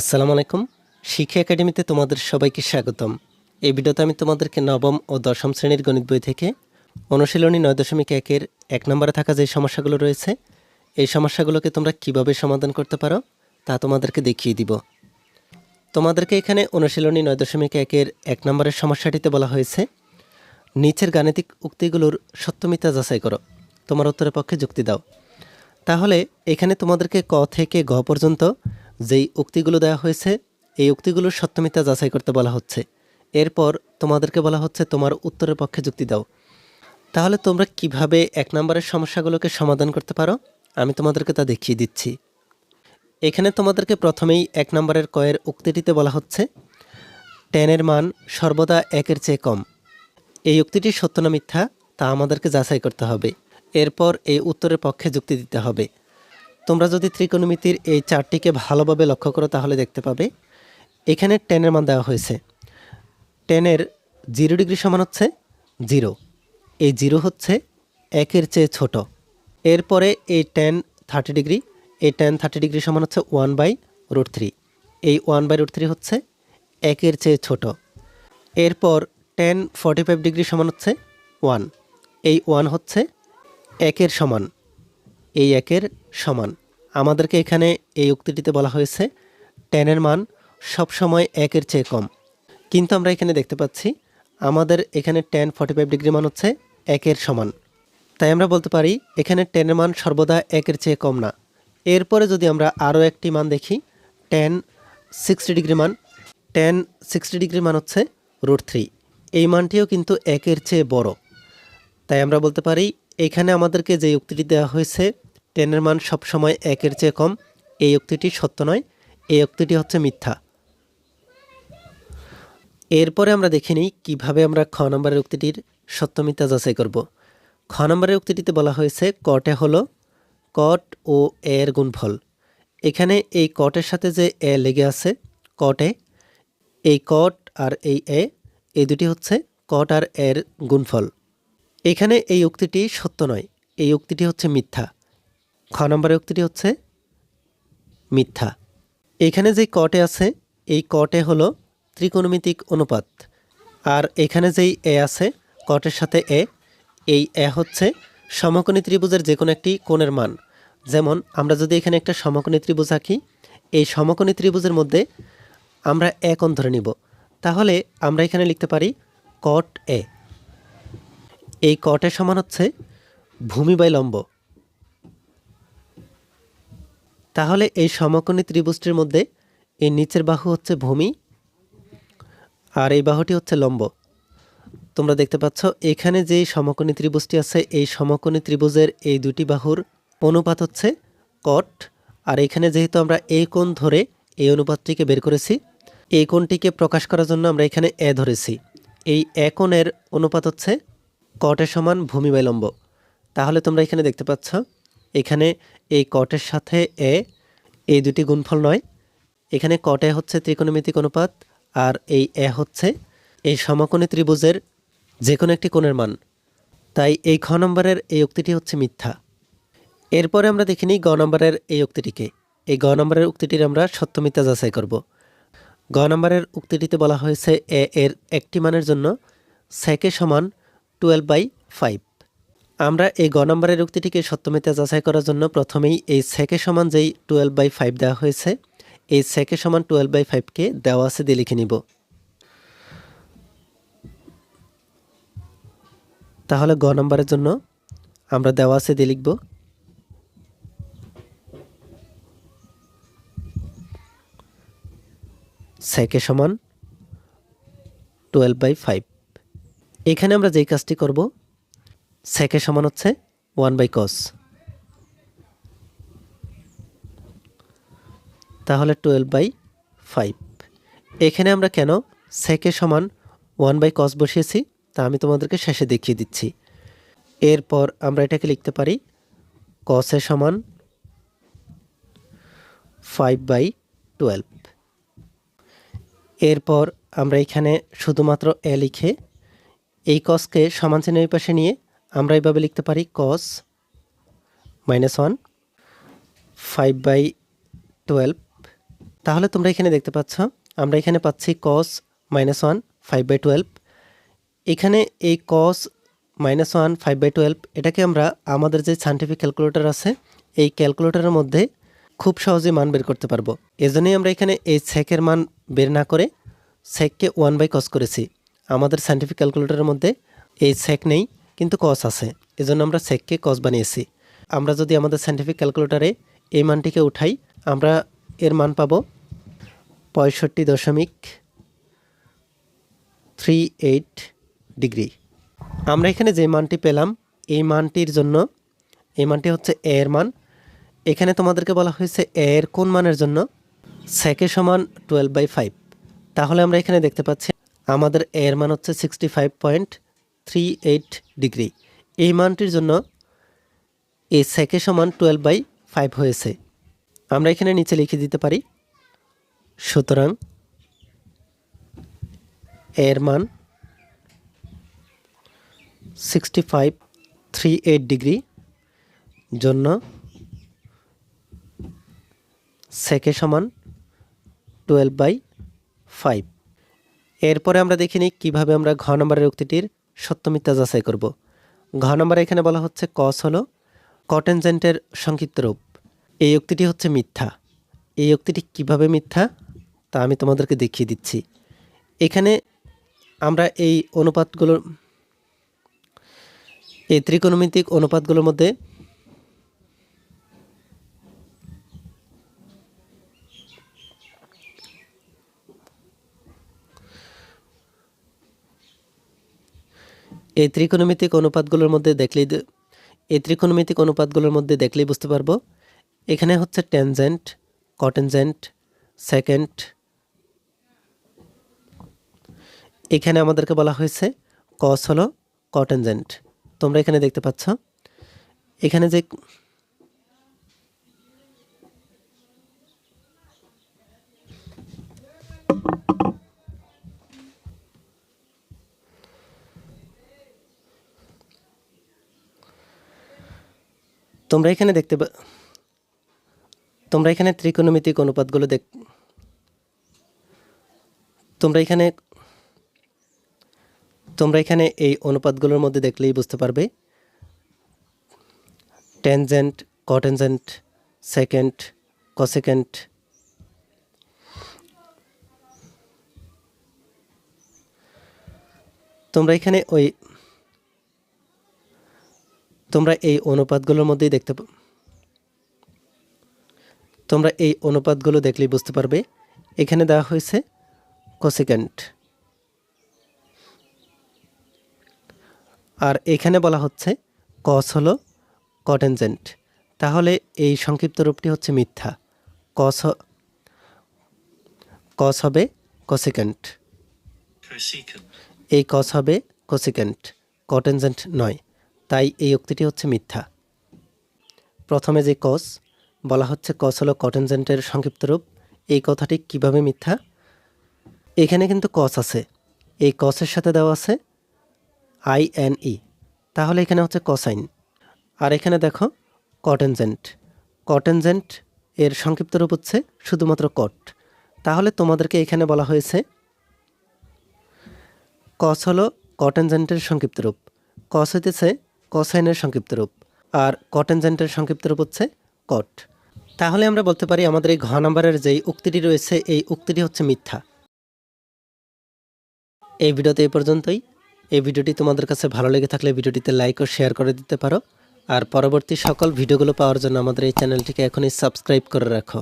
আসসালামু আলাইকুম। শিক্ষা একাডেমিতে তোমাদের সবাইকে স্বাগতম। এই ভিডিওতে আমি তোমাদেরকে নবম ও দশম শ্রেণির গণিত বই থেকে অনুশীলনী নয় দশমিক একের এক নম্বরে থাকা যে সমস্যাগুলো রয়েছে, এই সমস্যাগুলোকে তোমরা কীভাবে সমাধান করতে পারো তা তোমাদেরকে দেখিয়ে দিব। তোমাদেরকে এখানে অনুশীলনী নয় দশমিক একের এক নম্বরের সমস্যাটিতে বলা হয়েছে, নিচের গাণিতিক উক্তিগুলোর সত্যমিতা যাচাই করো। তোমার উত্তরের পক্ষে যুক্তি দাও। তাহলে এখানে তোমাদেরকে ক থেকে গ পর্যন্ত যেই উক্তিগুলো দেওয়া হয়েছে, এই উক্তিগুলোর সত্যমিতা যাচাই করতে বলা হচ্ছে। এরপর তোমাদেরকে বলা হচ্ছে, তোমার উত্তরের পক্ষে যুক্তি দাও। তাহলে তোমরা কীভাবে এক নম্বরের সমস্যাগুলোকে সমাধান করতে পারো? আমি তোমাদেরকে তা দেখিয়ে দিচ্ছি। এখানে তোমাদেরকে প্রথমেই এক নম্বরের কয়ের উক্তিটিতে বলা হচ্ছে, টেনের মান সর্বদা একের চেয়ে কম। এই উক্তিটি সত্য না মিথ্যা, তা আমাদেরকে যাচাই করতে হবে। এরপর এই উত্তরের পক্ষে যুক্তি দিতে হবে। তোমরা যদি ত্রিকোণমিতির এই চারটিকে ভালোভাবে লক্ষ্য করো, তাহলে দেখতে পাবে এখানে টেনের মান দেওয়া হয়েছে। টেনের জিরো ডিগ্রি সমান হচ্ছে জিরো। এই জিরো হচ্ছে একের চেয়ে ছোট। এরপরে এই টেন থার্টি ডিগ্রি, এই টেন থার্টি ডিগ্রি সমান হচ্ছে ওয়ান বাই রুট থ্রি। এই ওয়ান বাই রুট থ্রি হচ্ছে একের চেয়ে ছোট। এরপর টেন ফর্টি ফাইভ ডিগ্রি সমান হচ্ছে ওয়ান। এই ওয়ান হচ্ছে একের সমান। এই একের সমান। আমাদেরকে এখানে এই উক্তিটিতে বলা হয়েছে, টেনের মান সবসময় একের চেয়ে কম। কিন্তু আমরা এখানে দেখতে পাচ্ছি, আমাদের এখানে টেন ফর্টি ফাইভ ডিগ্রি মান হচ্ছে একের সমান। তাই আমরা বলতে পারি, এখানে টেনের মান সর্বদা একের চেয়ে কম না। এরপরে যদি আমরা আরও একটি মান দেখি, টেন সিক্সটি ডিগ্রি মান, টেন সিক্সটি ডিগ্রি মান হচ্ছে রুট থ্রি এই মানটিও কিন্তু একের চেয়ে বড়। তাই আমরা বলতে পারি, এখানে আমাদেরকে যে উক্তিটি দেওয়া হয়েছে টেনের মান সবসময় একের চেয়ে কম। এই উক্তিটি সত্য নয়, এই উক্তিটি হচ্ছে মিথ্যা। এরপরে আমরা দেখে নিই কীভাবে আমরা খ নম্বরের উক্তিটির সত্য মিথ্যা যাচাই করব। খ নম্বরের উক্তিটিতে বলা হয়েছে, কটে হলো কট ও এর গুণফল। এখানে এই কটের সাথে যে এ লেগে আছে, কটে এই কট আর এই এ, এই দুটি হচ্ছে কট আর এর গুণফল। এখানে এই উক্তিটি সত্য নয়, এই উক্তিটি হচ্ছে মিথ্যা। খ নম্বরের উক্তিটি হচ্ছে মিথ্যা। এখানে যে কটে আছে, এই কটে হলো ত্রিকোণমিতিক অনুপাত। আর এখানে যেই এ আছে, কটের সাথে এ, এই এ হচ্ছে সমকোণী ত্রিভুজের যে কোনো একটি কোণের মান। যেমন আমরা যদি এখানে একটা সমকোণী ত্রিভুজ আঁকি, এই সমকোণী ত্রিভুজের মধ্যে আমরা এ কোণ ধরে নিব। তাহলে আমরা এখানে লিখতে পারি কট এ। এই কটের সমান হচ্ছে ভূমি বাই লম্ব। তাহলে এই সমকোণী ত্রিভুজটির মধ্যে এই নিচের বাহু হচ্ছে ভূমি আর এই বাহুটি হচ্ছে লম্ব। তোমরা দেখতে পাচ্ছ, এখানে যে সমকোণী ত্রিভুজটি আছে, এই সমকোণী ত্রিভুজের এই দুটি বাহুর অনুপাত হচ্ছে কট আর এখানে যেহেতু আমরা এই কোণ ধরে এই অনুপাতটিকে বের করেছি, এই কোণটিকে প্রকাশ করার জন্য আমরা এখানে এ ধরেছি। এই এ কোণের অনুপাত হচ্ছে কটের সমান ভূমি বাই লম্ব। তাহলে তোমরা এখানে দেখতে পাচ্ছ এখানে এই কটের সাথে এ, এই দুটি গুণফল নয়। এখানে কটে হচ্ছে ত্রিকোণমিতিক অনুপাত আর এই এ হচ্ছে এই সমকোণী ত্রিভুজের যে কোনো একটি কোণের মান। তাই এই খ নম্বরের এই উক্তিটি হচ্ছে মিথ্যা। এরপরে আমরা দেখে নিই গ নম্বরের এই উক্তিটিকে। এই গ নম্বরের উক্তিটির আমরা সত্যমিথ্যা যাচাই করব। গ নম্বরের উক্তিটিতে বলা হয়েছে এ এর একটি মানের জন্য সেকে সমান টুয়েলভ বাই ফাইভ আমরা এই গ নম্বরের উক্তিটিকে সত্যমিথ্যা যাচাই করার জন্য প্রথমেই এই সেকে সমান যেই টুয়েলভ বাই ফাইভ দেওয়া হয়েছে, এই সেকে সমান টুয়েলভ বাই ফাইভকে দেওয়া আছে দিয়ে লিখে নিব। তাহলে গ নম্বরের জন্য আমরা দেওয়া আছে দিয়ে লিখব। সেকে সমান টুয়েলভ বাই ফাইভ এখানে আমরা যেই কাজটি করব সেকে সমান হচ্ছে ওয়ান বাই কস তাহলে টুয়েলভ বাই ফাইভ এখানে আমরা কেন সেকে সমান ওয়ান বাই কস বসিয়েছি? তা আমি তোমাদেরকে শেষে দেখিয়ে দিচ্ছি। এরপর আমরা এটাকে লিখতে পারি কসে সমান ফাইভ বাই টুয়েলভ এরপর আমরা এখানে শুধুমাত্র এ লিখে এই কসকে সমান চিহ্নের পাশে নিয়ে আমরা এইভাবে লিখতে পারি cos minus one five by twelve তাহলে তোমরা এখানে দেখতে পাচ্ছ, আমরা এখানে পাচ্ছি cos minus one five by twelve এখানে এই cos minus one five by twelve এটাকে আমরা আমাদের যে সায়েন্টিফিক ক্যালকুলেটর আছে, এই ক্যালকুলেটরের মধ্যে খুব সহজে মান বের করতে পারব। এজন্যই আমরা এখানে এই সেকের মান বের না করে সেককে ওয়ান বাই কস করেছি। আমাদের সায়েন্টিফিক ক্যালকুলেটরের মধ্যে এই সেক নেই। কিন্তু কস আছে। এজন্য আমরা সেককে কস বানিয়েছি। আমরা যদি আমাদের সায়েন্টিফিক ক্যালকুলেটরে এই মানটিকে উঠাই, আমরা এর মান পাবো পঁয়ষট্টি দশমিক থ্রি এইট ডিগ্রি আমরা এখানে যে মানটি পেলাম, এই মানটির জন্য, এই মানটি হচ্ছে এ এর মান। এখানে তোমাদেরকে বলা হয়েছে এ এর কোন মানের জন্য? সেকে সমান টুয়েলভ বাই ফাইভ তাহলে আমরা এখানে দেখতে পাচ্ছি, আমাদের এ এর মান হচ্ছে sixty five point three eight degree এই মানটির জন্য এই সেকে সমান টুয়েলভ বাই ফাইভ হয়েছে। আমরা এখানে নিচে লিখে দিতে পারি, সুতরাং এর মান sixty five three eight degree জন্য সেকে সমান টুয়েলভ বাই ফাইভ এরপরে আমরা দেখে নিই কীভাবে আমরা ঘ নম্বরের উক্তিটির সত্য মিথ্যা যাচাই করব। ঘ নম্বরে এখানে বলা হচ্ছে কস হলো কটেনজেন্টের সংক্ষিপ্ত রূপ। এই উক্তিটি হচ্ছে মিথ্যা। এই উক্তিটি কীভাবে মিথ্যা? তা আমি তোমাদেরকে দেখিয়ে দিচ্ছি। এখানে আমরা এই অনুপাতগুলোর এই ত্রিকোণমিতিক অনুপাতগুলোর মধ্যে এই ত্রিকোণমিতিক অনুপাতগুলোর মধ্যে দেখলেই এই ত্রিকোণমিতিক অনুপাতগুলোর মধ্যে দেখলেই বুঝতে পারব। এখানে হচ্ছে টেনজেন্ট কটেনজেন্ট সেকেন্ড এখানে আমাদেরকে বলা হয়েছে কস হলো কটেনজেন্ট তোমরা এখানে দেখতে পাচ্ছ। এখানে যে তোমরা এখানে দেখতে তোমরা এখানে ত্রিকোণমিতিক অনুপাতগুলো দেখ তোমরা এখানে তোমরা এখানে এই অনুপাতগুলোর মধ্যে দেখলেই বুঝতে পারবে। টেনজেন্ট কটেনজেন্ট সেকেন্ড কসেকেন্ড তোমরা এখানে ওই তোমরা এই অনুপাতগুলোর মধ্যেই দেখতে তোমরা এই অনুপাতগুলো দেখলেই বুঝতে পারবে। এখানে দেওয়া হয়েছে কোসেকেন্ট আর এখানে বলা হচ্ছে কস হলো কটেনজেন্ট তাহলে এই সংক্ষিপ্ত রূপটি হচ্ছে মিথ্যা। কস কস হবে কোসেকেন্ট এই কস হবে কোসিকেন্ট কটেনজেন্ট নয়। তাই এই উক্তিটি হচ্ছে মিথ্যা। প্রথমে যে কস, বলা হচ্ছে কস হলো কটেনজেন্টের সংক্ষিপ্ত রূপ। এই কথাটি কীভাবে মিথ্যা? এখানে কিন্তু কস আছে। এই কসের সাথে দেওয়া আছে আই এন ই। তাহলে এখানে হচ্ছে কসাইন। আর এখানে দেখো কটেনজেন্ট। কটেনজেন্ট এর সংক্ষিপ্ত রূপ হচ্ছে শুধুমাত্র কট। তাহলে তোমাদেরকে এখানে বলা হয়েছে কস হলো কটেনজেন্টের সংক্ষিপ্ত রূপ। কস হইতেছে কসাইনের সংক্ষিপ্ত রূপ। আর কটেনজেন্টের সংক্ষিপ্ত রূপ হচ্ছে কট। তাহলে আমরা বলতে পারি আমাদের এই ঘ নাম্বারের যেই উক্তিটি রয়েছে, এই উক্তিটি হচ্ছে মিথ্যা। এই ভিডিওতে এই পর্যন্তই। এই ভিডিওটি তোমাদের কাছে ভালো লেগে থাকলে ভিডিওটিতে লাইক ও শেয়ার করে দিতে পারো। আর পরবর্তী সকল ভিডিওগুলো পাওয়ার জন্য আমাদের এই চ্যানেলটিকে এখনই সাবস্ক্রাইব করে রাখো।